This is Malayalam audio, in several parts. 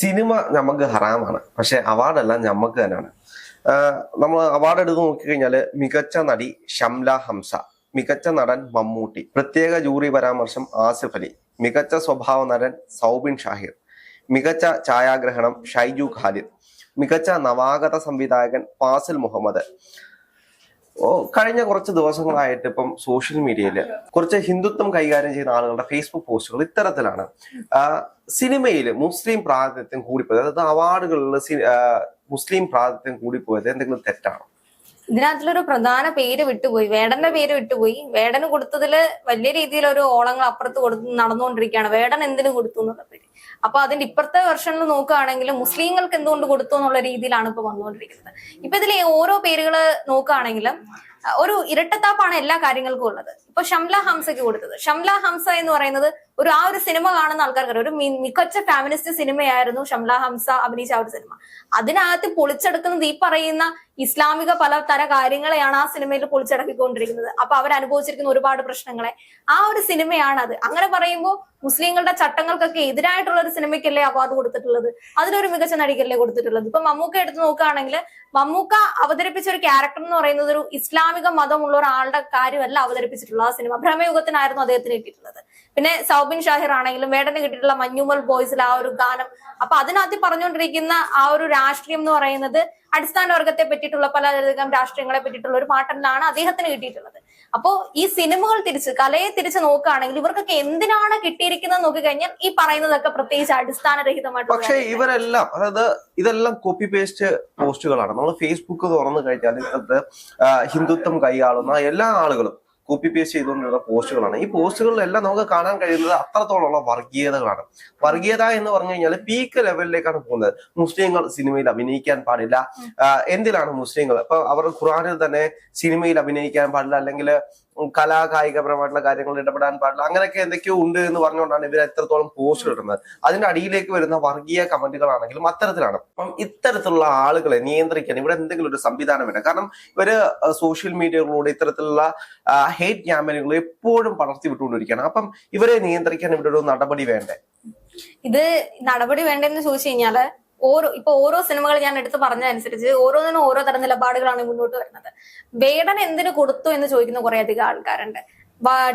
സിനിമ നമുക്ക് ഹറാമാണ്. പക്ഷെ അവാർഡെല്ലാം നമുക്ക് തന്നെയാണ്. നമ്മൾ അവാർഡ് എടുത്ത് നോക്കിക്കഴിഞ്ഞാൽ മികച്ച നടി ഷംല ഹംസ മികച്ച നടൻ മമ്മൂട്ടി പ്രത്യേക ജൂറി പരാമർശം ആസിഫ് അലി മികച്ച സ്വഭാവ നടൻ സൗബിൻ ഷാഹിർ മികച്ച ഛായാഗ്രഹണം ഷൈജു ഖാലിദ് മികച്ച നവാഗത സംവിധായകൻ ഫാസിൽ മുഹമ്മദ് കഴിഞ്ഞ കുറച്ച് ദിവസങ്ങളായിട്ട് ഇപ്പം സോഷ്യൽ മീഡിയയിൽ കുറച്ച് ഹിന്ദുത്വം കൈകാര്യം ചെയ്യുന്ന ആളുകളുടെ ഫേസ്ബുക്ക് പോസ്റ്റുകൾ ഇത്തരത്തിലാണ്. സിനിമയിൽ മുസ്ലിം പ്രാതിനിധ്യം കൂടിപ്പോയത് അതായത് അവാർഡുകളിൽ മുസ്ലിം പ്രാതിനിധ്യം കൂടിപ്പോയത് എന്തെങ്കിലും തെറ്റാണോ? ഇതിനകത്തിലൊരു പ്രധാന പേര് വിട്ടുപോയി. വേടന്റെ പേര് വിട്ടുപോയി. വേടന് കൊടുത്തതിൽ വലിയ രീതിയിൽ ഒരു ഓളങ്ങൾ അപ്പുറത്ത് കൊടുത്ത് നടന്നുകൊണ്ടിരിക്കുകയാണ്. വേടൻ എന്തിനു കൊടുത്തു എന്നുള്ള പേര്. അപ്പൊ അതിന്റെ ഇപ്പുറത്തെ വെർഷനിൽ നോക്കുകയാണെങ്കിൽ മുസ്ലിങ്ങൾക്ക് എന്തുകൊണ്ട് കൊടുത്തു എന്നുള്ള രീതിയിലാണ് ഇപ്പൊ വന്നുകൊണ്ടിരിക്കുന്നത്. ഇപ്പൊ ഇതിലെ ഓരോ പേരുകൾ നോക്കുകയാണെങ്കിലും ഒരു ഇരട്ടത്താപ്പാണ് എല്ലാ കാര്യങ്ങൾക്കും ഉള്ളത്. ഇപ്പൊ ഷംല ഹംസയ്ക്ക് കൊടുത്തത്. ഷംല ഹംസ എന്ന് പറയുന്നത് ഒരു ആ ഒരു സിനിമ കാണുന്ന ആൾക്കാർക്ക് ഒരു മികച്ച ഫാമിനിസ്റ്റ് സിനിമയായിരുന്നു ഷംല ഹംസ അഭിനയിച്ച ആ ഒരു സിനിമ. അതിനകത്ത് പൊളിച്ചെടുക്കുന്നത് ഈ പറയുന്ന ഇസ്ലാമിക പല തര കാര്യങ്ങളെയാണ് ആ സിനിമയിൽ പൊളിച്ചടക്കിക്കൊണ്ടിരിക്കുന്നത് അപ്പൊ അവർ അനുഭവിച്ചിരിക്കുന്ന ഒരുപാട് പ്രശ്നങ്ങളെ. ആ ഒരു സിനിമയാണ് അത് അങ്ങനെ പറയുമ്പോൾ മുസ്ലിങ്ങളുടെ ചട്ടങ്ങൾക്കൊക്കെ എതിരായിട്ടുള്ള ഒരു സിനിമയ്ക്കല്ലേ അവാർഡ് കൊടുത്തിട്ടുള്ളത്? അതിലൊരു മികച്ച നടിക്കല്ലേ കൊടുത്തിട്ടുള്ളത്? ഇപ്പൊ മമ്മൂക്ക എടുത്ത് നോക്കുകയാണെങ്കിൽ മമ്മൂക്ക അവതരിപ്പിച്ച ഒരു ക്യാരക്ടർ എന്ന് പറയുന്നത് ഒരു ഇസ്ലാമിക മതമുള്ള ഒരാളുടെ കാര്യമല്ല അവതരിപ്പിച്ചിട്ടുള്ള ആ സിനിമ ഭ്രമയുഗത്തിനായിരുന്നു അദ്ദേഹത്തിന് കിട്ടിയിട്ടുള്ളത്. പിന്നെ സൗബിൻ ഷാഹിർ ആണെങ്കിലും വേടന് കിട്ടിയിട്ടുള്ള മഞ്ഞുമൽ ബോയ്സിൽ ആ ഒരു ഗാനം. അപ്പൊ അതിനകത്ത് പറഞ്ഞുകൊണ്ടിരിക്കുന്ന ആ ഒരു രാഷ്ട്രീയം എന്ന് പറയുന്നത് അടിസ്ഥാന വർഗത്തെ പറ്റിയിട്ടുള്ള പലതരം രാഷ്ട്രീയങ്ങളെ പറ്റിയിട്ടുള്ള ഒരു പാട്ടെന്നാണ് അദ്ദേഹത്തിന് കിട്ടിയിട്ടുള്ളത്. അപ്പോ ഈ സിനിമകൾ തിരിച്ച് കലയെ തിരിച്ച് നോക്കുകയാണെങ്കിൽ ഇവർക്കൊക്കെ എന്തിനാണ് കിട്ടിയിരിക്കുന്നത് നോക്കി കഴിഞ്ഞാൽ ഈ പറയുന്നതൊക്കെ പ്രത്യേകിച്ച് അടിസ്ഥാനരഹിതമായിട്ട് പക്ഷെ ഇവരെല്ലാം അതായത് ഇതെല്ലാം കോപ്പി പേസ്റ്റ് പോസ്റ്റുകളാണ് നമ്മൾ ഫേസ്ബുക്ക് തുറന്നു കഴിഞ്ഞാൽ ഹിന്ദുത്വം കൈയാളുന്ന എല്ലാ ആളുകളും കോപ്പി പേസ്റ്റ് ചെയ്തുകൊണ്ടിരുന്ന പോസ്റ്റുകളാണ്. ഈ പോസ്റ്റുകളിലെല്ലാം നമുക്ക് കാണാൻ കഴിയുന്നത് അത്രത്തോളമുള്ള വർഗീയതകളാണ്. വർഗീയത എന്ന് പറഞ്ഞു കഴിഞ്ഞാൽ പീക്ക് ലെവലിലേക്കാണ് പോകുന്നത്. മുസ്ലിങ്ങൾ സിനിമയിൽ അഭിനയിക്കാൻ പാടില്ല. എന്തിലാണ് മുസ്ലിങ്ങൾ? ഇപ്പൊ അവർ ഖുറാനിൽ തന്നെ സിനിമയിൽ അഭിനയിക്കാൻ പാടില്ല. അല്ലെങ്കിൽ കലാകായികപരമായിട്ടുള്ള കാര്യങ്ങളിൽ ഇടപെടാൻ പാടില്ല. അങ്ങനെയൊക്കെ എന്തൊക്കെയോ ഉണ്ട് എന്ന് പറഞ്ഞുകൊണ്ടാണ് ഇവർ എത്രത്തോളം പോസ്റ്റ് ഇടുന്നത്. അതിന്റെ അടിയിലേക്ക് വരുന്ന വർഗീയ കമന്റുകളാണെങ്കിലും അത്തരത്തിലാണ്. അപ്പം ഇത്തരത്തിലുള്ള ആളുകളെ നിയന്ത്രിക്കാൻ ഇവിടെ എന്തെങ്കിലും ഒരു സംവിധാനം വേണം. കാരണം ഇവർ സോഷ്യൽ മീഡിയകളിലൂടെ ഇത്തരത്തിലുള്ള ഹേറ്റ് ക്യാമ്പയിനുകൾ എപ്പോഴും പടർത്തി വിട്ടുകൊണ്ടിരിക്കുകയാണ് അപ്പം ഇവരെ നിയന്ത്രിക്കാൻ ഇവിടെ ഒരു നടപടി വേണ്ടേ? ഇത് നടപടി വേണ്ടെന്ന് ചോദിച്ചു കഴിഞ്ഞാൽ ഓരോ ഇപ്പൊ ഓരോ സിനിമകൾ ഞാൻ എടുത്ത് പറഞ്ഞതനുസരിച്ച് ഓരോന്നിനും ഓരോ തരം നിലപാടുകളാണ് മുന്നോട്ട് വരുന്നത്. വേടൻ എന്തിനു കൊടുത്തു എന്ന് ചോദിക്കുന്ന കുറെ അധികം ആൾക്കാരുണ്ട്.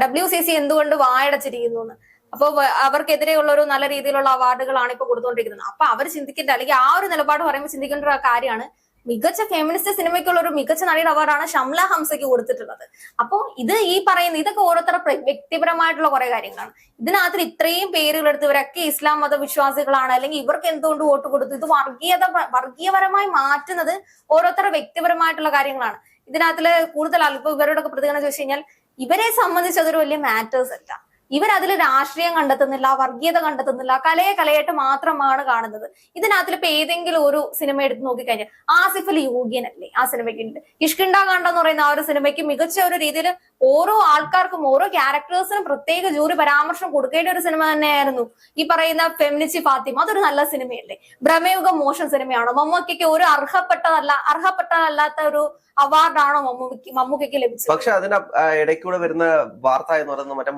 ഡബ്ല്യു സി സി എന്തുകൊണ്ട് വായടച്ചിരിക്കുന്നു എന്ന് അപ്പൊ അവർക്കെതിരെയുള്ള ഒരു നല്ല രീതിയിലുള്ള അവാർഡുകളാണ് ഇപ്പൊ കൊടുത്തുകൊണ്ടിരിക്കുന്നത് അപ്പൊ അവർ ചിന്തിക്കേണ്ട അല്ലെങ്കിൽ ആ ഒരു നിലപാട് പറയുമ്പോൾ ചിന്തിക്കേണ്ട ഒരു കാര്യമാണ് മികച്ച ഫെമിനിസ്റ്റ് സിനിമയ്ക്കുള്ള ഒരു മികച്ച നടിയുടെ അവാർഡാണ് ഷംല ഹംസയ്ക്ക് കൊടുത്തിട്ടുള്ളത്. അപ്പോ ഇത് ഈ പറയുന്ന ഇതൊക്കെ ഓരോരുത്തരുടെ പ്ര- വ്യക്തിപരമായിട്ടുള്ള കുറെ കാര്യങ്ങളാണ്. ഇതിനകത്ത് ഇത്രയും പേരുകൾ എടുത്ത് ഇവരൊക്കെ ഇസ്ലാം മത വിശ്വാസികളാണ് അല്ലെങ്കിൽ ഇവർക്ക് എന്തുകൊണ്ട് വോട്ട് കൊടുത്തു? ഇത് വർഗീയത വർഗീയപരമായി മാറ്റുന്നത് ഓരോരുത്തരുടെ വ്യക്തിപരമായിട്ടുള്ള കാര്യങ്ങളാണ്. ഇതിനകത്തിൽ കൂടുതൽ അല്പം ഇവരോടൊക്കെ പ്രതികരണം ചോദിച്ചു കഴിഞ്ഞാൽ ഇവരെ സംബന്ധിച്ച് അതൊരു വലിയ മാറ്റേഴ്സ് അല്ല. ഇവർ അതിൽ രാഷ്ട്രീയം കണ്ടെത്തുന്നില്ല വർഗീയത കണ്ടെത്തുന്നില്ല കലയെ കലയായിട്ട് മാത്രമാണ് കാണുന്നത്. ഇതിനകത്തിൽ ഇപ്പൊ ഏതെങ്കിലും ഒരു സിനിമ എടുത്ത് നോക്കിക്കഴിഞ്ഞാൽ ആസിഫ് അലി യോഗ്യനല്ലേ ആ സിനിമയ്ക്ക് ഇഷ്കിണ്ട കണ്ട എന്ന് പറയുന്ന ആ ഒരു സിനിമയ്ക്ക് മികച്ച ഒരു രീതിയിൽ ഓരോ ആൾക്കാർക്കും ഓരോ ക്യാരക്ടേഴ്സിനും പ്രത്യേക ജൂറി പരാമർശം കൊടുക്കേണ്ട ഒരു സിനിമ തന്നെയായിരുന്നു ഈ പറയുന്ന ഫെമിനിസി ഫാത്തിമ. അതൊരു നല്ല സിനിമയല്ലേ? ഭ്രമയുഗം മോശം സിനിമയാണോ? മമ്മൂക്കയ്ക്ക് ഒരു അർഹപ്പെട്ടതല്ല അർഹപ്പെട്ടതല്ലാത്ത ഒരു അവാർഡാണോ മമ്മൂക്ക് മമ്മൂക്കയ്ക്ക് ലഭിച്ചത്? പക്ഷെ അതിന്റെ ഇടയ്ക്കൂടെ വരുന്ന വാർത്ത എന്ന് പറയുന്നത് മറ്റേ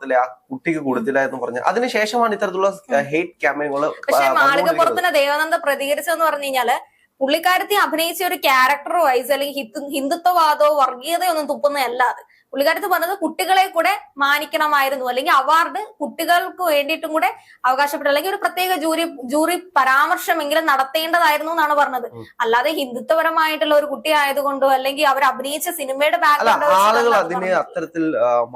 മാളികപ്പുറത്തിലെ ആ കുട്ടിക്ക് കൊടുത്തില്ല എന്ന് പറഞ്ഞ. അതിനുശേഷമാണ് ഇത്തരത്തിലുള്ള ഹേറ്റ് ക്യാമ്പയിനുകൾ പക്ഷെ മാളികപ്പുറത്തിന് ദേവാനന്ദ പ്രതികരിച്ചെന്ന് പറഞ്ഞു കഴിഞ്ഞാൽ പുള്ളിക്കാരത്തി അഭിനയിച്ച ഒരു ക്യാരക്ടർ വൈസ് അല്ലെങ്കിൽ ഹിന്ദുത്വവാദോ വർഗീയതയൊന്നും വർഗീയതയോ ഒന്നും തുപ്പുന്നതല്ല അത്. പുള്ളിക്കാരത്ത് പറഞ്ഞത് കുട്ടികളെ കൂടെ മാനിക്കണമായിരുന്നു. അല്ലെങ്കിൽ അവാർഡ് കുട്ടികൾക്ക് വേണ്ടിയിട്ടും കൂടെ അവകാശപ്പെട്ടു. അല്ലെങ്കിൽ ഒരു പ്രത്യേക ജൂറി ജൂറി പരാമർശമെങ്കിലും നടത്തേണ്ടതായിരുന്നു എന്നാണ് പറഞ്ഞത്. അല്ലാതെ ഹിന്ദുത്വപരമായിട്ടുള്ള ഒരു കുട്ടി ആയതുകൊണ്ടോ അല്ലെങ്കിൽ അവർ അഭിനയിച്ച സിനിമയുടെ ബാക്ക്ഗ്രൗണ്ട് ആളുകൾ അതിനെ അത്തരത്തിൽ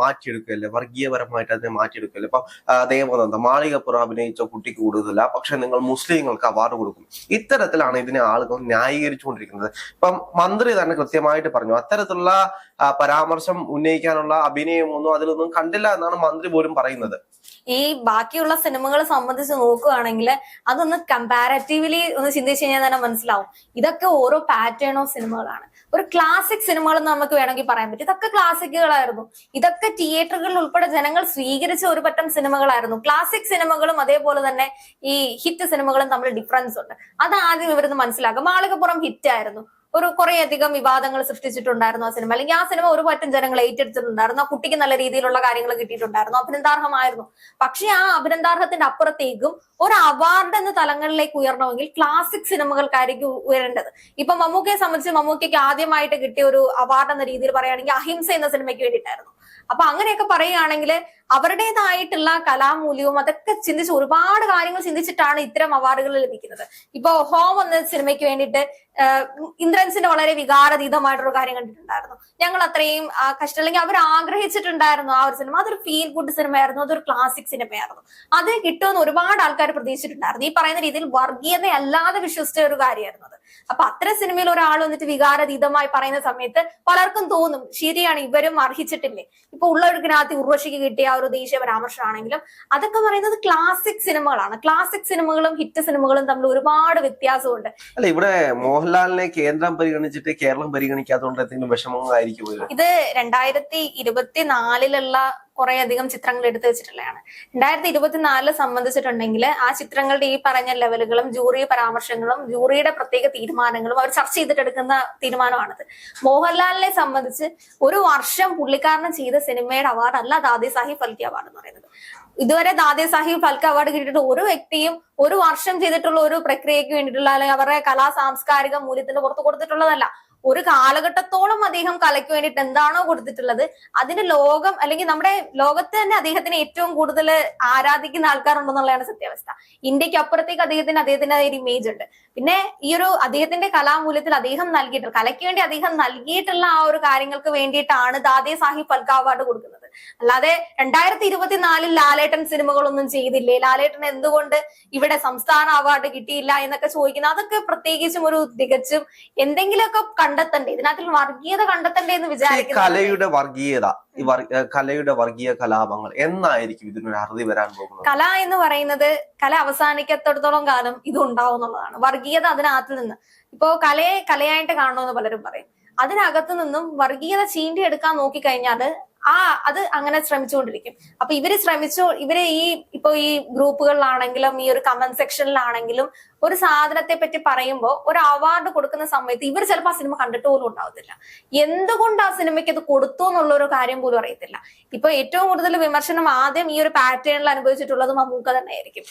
മാറ്റിയെടുക്കല്ലേ വർഗീയപരമായിട്ട് അതിനെ മാറ്റിയെടുക്കല്ലേ ഇപ്പൊ ദേവനന്ദ മാളികപ്പുറം അഭിനയിച്ച കുട്ടിക്ക് കൂടുതല പക്ഷെ നിങ്ങൾ മുസ്ലിങ്ങൾക്ക് അവാർഡ് കൊടുക്കും ഇത്തരത്തിലാണ് ഇതിനെ ആളുകൾ ന്യായീകരിച്ചുകൊണ്ടിരിക്കുന്നത്. ഇപ്പം മന്ത്രി തന്നെ കൃത്യമായിട്ട് പറഞ്ഞു അത്തരത്തിലുള്ള പരാമർശം ഉന്നയിക്കാനുള്ള അഭിനയമൊന്നും അതിലൊന്നും കണ്ടില്ല എന്നാണ് മന്ത്രി പോലും പറയുന്നത്. ഈ ബാക്കിയുള്ള സിനിമകളെ സംബന്ധിച്ച് നോക്കുകയാണെങ്കിൽ അതൊന്ന് കമ്പാരറ്റീവ്ലി ഒന്ന് ചിന്തിച്ചു കഴിഞ്ഞാൽ തന്നെ മനസ്സിലാവും. ഇതൊക്കെ ഓരോ പാറ്റേൺ ഓഫ് സിനിമകളാണ്. ഒരു ക്ലാസിക് സിനിമകൾ നമുക്ക് വേണമെങ്കിൽ പറയാൻ പറ്റും. ഇതൊക്കെ ക്ലാസിക്കുകളായിരുന്നു ഇതൊക്കെ തിയേറ്ററുകളിൽ ഉൾപ്പെടെ ജനങ്ങൾ സ്വീകരിച്ച ഒരു പറ്റം സിനിമകളായിരുന്നു. ക്ലാസിക് സിനിമകളും അതേപോലെ തന്നെ ഈ ഹിറ്റ് സിനിമകളും തമ്മിൽ ഡിഫറൻസ് ഉണ്ട്. അത് ആദ്യം ഇവരൊന്ന് മനസ്സിലാക്കും മാളികപ്പുറം ഹിറ്റ് ആയിരുന്നു. ഒരു കുറെ അധികം വിവാദങ്ങൾ സൃഷ്ടിച്ചിട്ടുണ്ടായിരുന്നു ആ സിനിമ. അല്ലെങ്കിൽ ആ സിനിമ ഒരു പറ്റം ജനങ്ങൾ ഏറ്റെടുത്തിട്ടുണ്ടായിരുന്നു. ആ കുട്ടിക്ക് നല്ല രീതിയിലുള്ള കാര്യങ്ങൾ കിട്ടിയിട്ടുണ്ടായിരുന്നു. അഭിനന്ദാർഹമായിരുന്നു. പക്ഷെ ആ അഭിനന്ദാർഹത്തിന്റെ അപ്പുറത്തേക്കും ഒരു അവാർഡ് എന്ന തലങ്ങളിലേക്ക് ഉയരണമെങ്കിൽ ക്ലാസിക് സിനിമകൾക്കായിരിക്കും ഉയരേണ്ടത്. ഇപ്പൊ മമ്മൂക്കയെ സംബന്ധിച്ച് മമ്മൂക്കയ്ക്ക് ആദ്യമായിട്ട് കിട്ടിയ ഒരു അവാർഡ് എന്ന രീതിയിൽ പറയുകയാണെങ്കിൽ അഹിംസ എന്ന സിനിമയ്ക്ക് വേണ്ടിയിട്ടായിരുന്നു. അപ്പൊ അങ്ങനെയൊക്കെ പറയുകയാണെങ്കിൽ അവരുടേതായിട്ടുള്ള കലാമൂല്യവും അതൊക്കെ ചിന്തിച്ച് ഒരുപാട് കാര്യങ്ങൾ ചിന്തിച്ചിട്ടാണ് ഇത്തരം അവാർഡുകൾ ലഭിക്കുന്നത്. ഇപ്പൊ ഹോം എന്ന സിനിമയ്ക്ക് വേണ്ടിയിട്ട് ഇന്ദ്രൻസിന്റെ വളരെ വികാരതീതമായിട്ടൊരു കാര്യം കണ്ടിട്ടുണ്ടായിരുന്നു. ഞങ്ങൾ അത്രയും ആ, കഷ്ടം അല്ലെങ്കിൽ അവർ ആഗ്രഹിച്ചിട്ടുണ്ടായിരുന്നു ആ ഒരു സിനിമ. അതൊരു ഫീൽ ഗുഡ് സിനിമയായിരുന്നു അതൊരു ക്ലാസിക് സിനിമയായിരുന്നു. അത് കിട്ടുമെന്ന് ഒരുപാട് ആൾക്കാർ പ്രതീക്ഷിച്ചിട്ടുണ്ടായിരുന്നു. ഈ പറയുന്ന രീതിയിൽ വർഗീയതയല്ലാതെ വിശ്വസിച്ച ഒരു കാര്യമായിരുന്നു അത്. അപ്പൊ അത്തരം സിനിമയിൽ ഒരാൾ വന്നിട്ട് വികാരതീതമായി പറയുന്ന സമയത്ത് പലർക്കും തോന്നും ശരിയാണ് ഇവരും അർഹിച്ചിട്ടില്ലേ? ഇപ്പൊ ഉള്ളൊഴുക്കിനകത്ത് ഉർവശിക്ക് കിട്ടിയ ആ ഒരു ദേശീയ പരാമർശമാണെങ്കിലും അതൊക്കെ പറയുന്നത് ക്ലാസിക് സിനിമകളാണ്. ക്ലാസിക് സിനിമകളും ഹിറ്റ് സിനിമകളും തമ്മിൽ ഒരുപാട് വ്യത്യാസമുണ്ട്. അല്ല ഇവിടെ മോഹൻലാലിനെ കേന്ദ്രം പരിഗണിച്ചിട്ട് കേരളം പരിഗണിക്കാത്തതുകൊണ്ട് എന്തെങ്കിലും വിഷമങ്ങളായിരിക്കും ഇത് രണ്ടായിരത്തി ഇരുപത്തിനാലിലുള്ള കുറെ അധികം ചിത്രങ്ങൾ എടുത്തു വെച്ചിട്ടുള്ളതാണ്. രണ്ടായിരത്തി ഇരുപത്തിനാലിൽ സംബന്ധിച്ചിട്ടുണ്ടെങ്കിൽ ആ ചിത്രങ്ങളുടെ ഈ പറഞ്ഞ ലെവലുകളും ജൂറി പരാമർശങ്ങളും ജൂറിയുടെ പ്രത്യേക തീരുമാനങ്ങളും അവർ ചർച്ച ചെയ്തിട്ടെടുക്കുന്ന തീരുമാനമാണത്. മോഹൻലാലിനെ സംബന്ധിച്ച് ഒരു വർഷം പുള്ളിക്കാരനം ചെയ്ത സിനിമയുടെ അവാർഡ് അല്ല ദാദി സാഹിബ് ഫൽക്കി അവാർഡ് എന്ന് പറയുന്നത്. ഇതുവരെ ദാദി സാഹിബ് ഫൽക്കി അവാർഡ് കിട്ടിയിട്ട് ഒരു വ്യക്തിയും ഒരു വർഷം ചെയ്തിട്ടുള്ള ഒരു പ്രക്രിയയ്ക്ക് വേണ്ടിയിട്ടുള്ള അല്ലെങ്കിൽ അവരുടെ കലാ സാംസ്കാരിക മൂല്യത്തിന് പുറത്ത് കൊടുത്തിട്ടുള്ളതല്ല. ഒരു കാലഘട്ടത്തോളം അദ്ദേഹം കലയ്ക്ക് വേണ്ടിയിട്ട് എന്താണോ കൊടുത്തിട്ടുള്ളത് അതിന് ലോകം അല്ലെങ്കിൽ നമ്മുടെ ലോകത്ത് തന്നെ അദ്ദേഹത്തിന് ഏറ്റവും കൂടുതൽ ആരാധിക്കുന്ന ആൾക്കാരുണ്ടെന്നുള്ളതാണ് സത്യാവസ്ഥ. ഇന്ത്യയ്ക്ക് അപ്പുറത്തേക്ക് അദ്ദേഹത്തിന് അദ്ദേഹത്തിന്റെ ഒരു ഇമേജ് ഉണ്ട്. പിന്നെ ഈ ഒരു അദ്ദേഹത്തിന്റെ കലാമൂല്യത്തിൽ അദ്ദേഹം നൽകിയിട്ടുള്ള കലയ്ക്ക് വേണ്ടി അദ്ദേഹം നൽകിയിട്ടുള്ള ആ ഒരു കാര്യങ്ങൾക്ക് വേണ്ടിയിട്ടാണ് ദാദേ സാഹിബ് ഫൽക്ക അവാർഡ് കൊടുക്കുന്നത്. അല്ലാതെ രണ്ടായിരത്തി ഇരുപത്തിനാലിൽ ലാലേട്ടൻ സിനിമകളൊന്നും ചെയ്തില്ലേ? ലാലേട്ടൻ എന്തുകൊണ്ട് ഇവിടെ സംസ്ഥാന അവാർഡ് കിട്ടിയില്ല എന്നൊക്കെ ചോദിക്കുന്നത് അതൊക്കെ പ്രത്യേകിച്ചും ഒരു തികച്ചും എന്തെങ്കിലുമൊക്കെ കണ്ടെത്തണ്ടേ? ഇതിനകത്തിൽ വർഗീയത കണ്ടെത്തണ്ടേ എന്ന് വിചാരിക്കുന്നു. കലയുടെ വർഗീയത ഈ കലയുടെ വർഗീയ കലാപങ്ങൾ എന്നായിരിക്കും ഇതിനൊരു അറുതി വരാൻ പോകുന്നത്? കല എന്ന് പറയുന്നത് കല അവസാനിക്കത്തോടത്തോളം കാലം ഇത് ഉണ്ടാവും എന്നുള്ളതാണ്. വർഗീയത അതിനകത്ത് നിന്ന്. ഇപ്പോ കലയെ കലയായിട്ട് കാണണമെന്ന് പലരും പറയും. അതിനകത്ത് നിന്നും വർഗീയത ചീണ്ടിയെടുക്കാൻ നോക്കിക്കഴിഞ്ഞാൽ ആ അത് അങ്ങനെ ശ്രമിച്ചുകൊണ്ടിരിക്കും. അപ്പൊ ഇവർ ശ്രമിച്ചു ഇവർ ഈ ഇപ്പൊ ഈ ഗ്രൂപ്പുകളിലാണെങ്കിലും ഈ ഒരു കമന്റ് സെക്ഷനിലാണെങ്കിലും ഒരു സാധനത്തെ പറ്റി പറയുമ്പോൾ ഒരു അവാർഡ് കൊടുക്കുന്ന സമയത്ത് ഇവർ ചിലപ്പോൾ ആ സിനിമ കണ്ടിട്ട് പോലും ഉണ്ടാവത്തില്ല. എന്തുകൊണ്ട് ആ സിനിമയ്ക്ക് അത് കൊടുത്തു എന്നുള്ള ഒരു കാര്യം പോലും അറിയത്തില്ല. ഇപ്പൊ ഏറ്റവും കൂടുതൽ വിമർശനം ആദ്യം ഈ ഒരു പാറ്റേണിൽ അനുഭവിച്ചിട്ടുള്ളത് മമ്മൂക്ക തന്നെ ആയിരിക്കും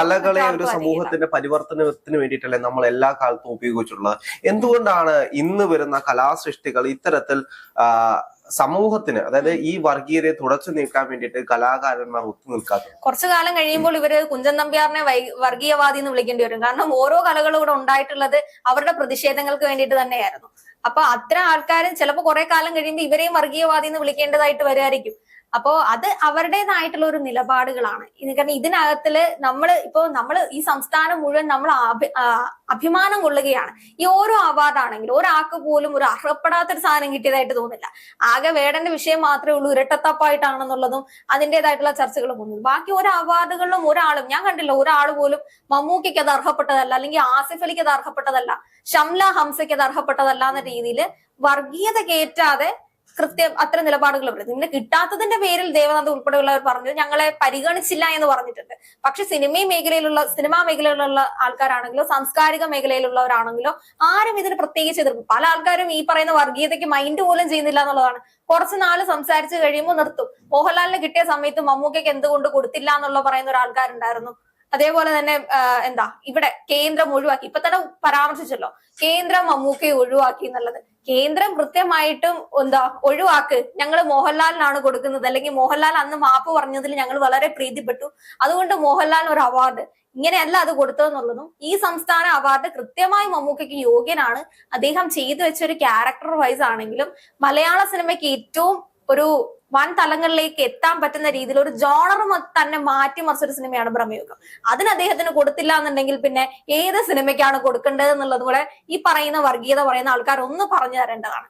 കലകളെ ഒരു സമൂഹത്തിന്റെ പരിവർത്തനത്തിന് വേണ്ടിയിട്ടല്ലേ നമ്മൾ എല്ലാ കാലത്തും ഉപയോഗിച്ചിട്ടുള്ളത്? എന്തുകൊണ്ടാണ് ഇന്ന് വരുന്ന കലാസൃഷ്ടികൾ ഇത്തരത്തിൽ സമൂഹത്തിന് അതായത് ഈ വർഗീയതയെ തുടച്ചു നീക്കാൻ വേണ്ടിയിട്ട് കലാകാരന്മാർ ഒത്തു നിൽക്കാത്തത് കുറച്ചു കാലം കഴിയുമ്പോൾ ഇവർ കുഞ്ചൻ നമ്പ്യാറിനെ വർഗീയവാദി എന്ന് വിളിക്കേണ്ടി വരും. കാരണം ഓരോ കലകളും ഇവിടെ ഉണ്ടായിട്ടുള്ളത് അവരുടെ പ്രതിഷേധങ്ങൾക്ക് വേണ്ടിയിട്ട് തന്നെയായിരുന്നു. അപ്പൊ അത്തരം ആൾക്കാരും ചിലപ്പോൾ കുറെ കാലം കഴിയുമ്പോൾ ഇവരെയും വർഗീയവാദി എന്ന് വിളിക്കേണ്ടതായിട്ട് വരുമായിരിക്കും. അപ്പോ അത് അവരുടേതായിട്ടുള്ള ഒരു നിലപാടുകളാണ്. കാരണം ഇതിനകത്തിൽ നമ്മൾ ഇപ്പോ നമ്മൾ ഈ സംസ്ഥാനം മുഴുവൻ നമ്മൾ അഭി- അഭിമാനം കൊള്ളുകയാണ്. ഈ ഓരോ അവാർഡ് ആണെങ്കിലും ഒരാൾക്ക് പോലും ഒരു അർഹപ്പെടാത്തൊരു സാധനം കിട്ടിയതായിട്ട് തോന്നില്ല. ആകെ വേടന്റെ വിഷയം മാത്രമേ ഉള്ളൂ ഇരട്ടത്തപ്പായിട്ടാണെന്നുള്ളതും അതിന്റേതായിട്ടുള്ള ചർച്ചകളും പോകുന്നത് ബാക്കി ഓരോ അവാർഡുകളിലും ഒരാളും ഞാൻ കണ്ടില്ല ഒരാൾ പോലും മമ്മൂക്കയ്ക്ക് അത് അർഹപ്പെട്ടതല്ല അല്ലെങ്കിൽ ആസിഫ് അലിക്ക് അത് അർഹപ്പെട്ടതല്ല ഷംല ഹംസയ്ക്ക് അത് അർഹപ്പെട്ടതല്ല എന്ന രീതിയിൽ വർഗീയത കയറ്റാതെ കൃത്യം അത്ര നിലപാടുകൾ പറയും നിന്നെ കിട്ടാത്തതിന്റെ പേരിൽ ദേവനാഥ് ഉൾപ്പെടെയുള്ളവർ പറഞ്ഞു ഞങ്ങളെ പരിഗണിച്ചില്ല എന്ന് പറഞ്ഞിട്ടുണ്ട്. പക്ഷെ സിനിമ മേഖലയിലുള്ള സിനിമാ മേഖലയിലുള്ള ആൾക്കാരാണെങ്കിലോ സാംസ്കാരിക മേഖലയിലുള്ളവരാണെങ്കിലോ ആരും ഇതിന് പ്രത്യേകിച്ച് എതിർക്കും പല ആൾക്കാരും ഈ പറയുന്ന വർഗീയതയ്ക്ക് മൈൻഡ് പോലും ചെയ്യുന്നില്ല എന്നുള്ളതാണ്. കുറച്ച് നാൾ സംസാരിച്ച് കഴിയുമ്പോൾ നിർത്തും. മോഹൻലാലിന് കിട്ടിയ സമയത്ത് മമ്മൂക്കയ്ക്ക് എന്തുകൊണ്ട് കൊടുത്തില്ല എന്നുള്ള പറയുന്ന ഒരു ആൾക്കാരുണ്ടായിരുന്നു. അതേപോലെ തന്നെ എന്താ ഇവിടെ കേന്ദ്രം ഒഴിവാക്കി. ഇപ്പൊ തന്നെ പരാമർശിച്ചല്ലോ. കേന്ദ്രം മമ്മൂക്കയെ ഒഴിവാക്കി എന്നുള്ളത്. കേന്ദ്രം കൃത്യമായിട്ടും എന്താ ഒഴിവാക്ക്. ഞങ്ങൾ മോഹൻലാലിനാണ് കൊടുക്കുന്നത്. അല്ലെങ്കിൽ മോഹൻലാൽ അന്ന് മാപ്പ് പറഞ്ഞതിൽ ഞങ്ങൾ വളരെ പ്രീതിപ്പെട്ടു. അതുകൊണ്ട് മോഹൻലാൽ ഒരു അവാർഡ് ഇങ്ങനെയല്ല അത് കൊടുത്തതെന്നുള്ളതും ഈ സംസ്ഥാന അവാർഡ് കൃത്യമായി മമ്മൂക്കയ്ക്ക് യോഗ്യനാണ്. അദ്ദേഹം ചെയ്തു വെച്ച ഒരു ക്യാരക്ടർ വൈസ് ആണെങ്കിലും മലയാള സിനിമയ്ക്ക് ഏറ്റവും ഒരു വൻ തലങ്ങളിലേക്ക് എത്താൻ പറ്റുന്ന രീതിയിൽ ഒരു ജോണർ തന്നെ മാറ്റിമറിച്ച ഒരു സിനിമയാണ് ബ്രഹ്മയുഗം. അതിന് അദ്ദേഹത്തിന് കൊടുത്തില്ല എന്നുണ്ടെങ്കിൽ പിന്നെ ഏത് സിനിമയ്ക്കാണ് കൊടുക്കേണ്ടത് എന്നുള്ളത് കൂടെ ഈ പറയുന്ന വർഗീയത പറയുന്ന ആൾക്കാർ ഒന്ന് പറഞ്ഞു തരേണ്ടതാണ്.